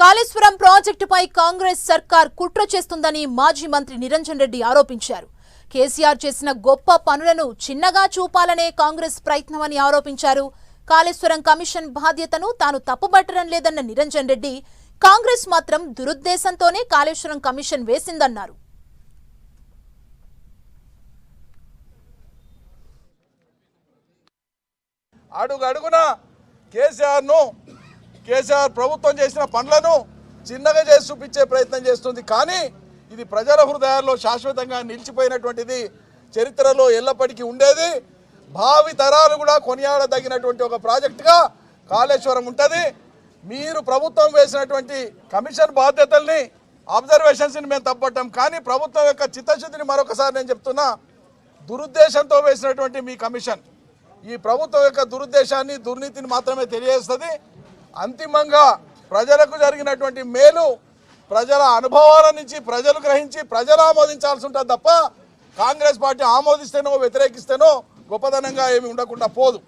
కాళేశ్వరం ప్రాజెక్టుపై కాంగ్రెస్ సర్కార్ కుట్ర చేస్తుందని మాజీ మంత్రి నిరంజన్ రెడ్డి ఆరోపించారు. కేసీఆర్ చేసిన గొప్ప పనులను చిన్నగా చూపాలనే కాంగ్రెస్ ప్రయత్నమని ఆరోపించారు. కాళేశ్వరం కమిషన్ బాధ్యతను తాను తప్పుబట్టడం లేదన్న నిరంజన్ రెడ్డి కాంగ్రెస్ మాత్రం దురుద్దేశంతోనే కాళేశ్వరం కమిషన్ వేసిందన్నారు. అడుగు అడుగున కేసీఆర్ను కేసీఆర్ ప్రభుత్వం చేసిన పనులను చిన్నగా చేసి చూపించే ప్రయత్నం చేస్తుంది. కానీ ఇది ప్రజల హృదయాల్లో శాశ్వతంగా నిలిచిపోయినటువంటిది చరిత్రలో ఎల్లప్పటికీ ఉండేది. భావి తరాలు కూడా కొనియాడదగినటువంటి ఒక ప్రాజెక్టుగా కాళేశ్వరం ఉంటుంది. మీరు ప్రభుత్వం వేసినటువంటి కమిషన్ బాధ్యతల్ని అబ్జర్వేషన్స్ని మేము తప్పటం కానీ ప్రభుత్వం యొక్క చిత్తశుద్ధిని మరొకసారి నేను చెప్తున్నా దురుద్దేశంతో వేసినటువంటి మీ కమిషన్ ఈ ప్రభుత్వం యొక్క దురుద్దేశాన్ని దుర్నీతిని మాత్రమే తెలియజేస్తుంది. అంతిమంగా ప్రజలకు జరిగినటువంటి మేలు ప్రజల అనుభవాల నుంచి ప్రజలు గ్రహించి ప్రజలు ఆమోదించాల్సి ఉంటుంది తప్ప కాంగ్రెస్ పార్టీ ఆమోదిస్తేనో వ్యతిరేకిస్తేనో గొప్పదనంగా ఏమి ఉండకుండా పోదు.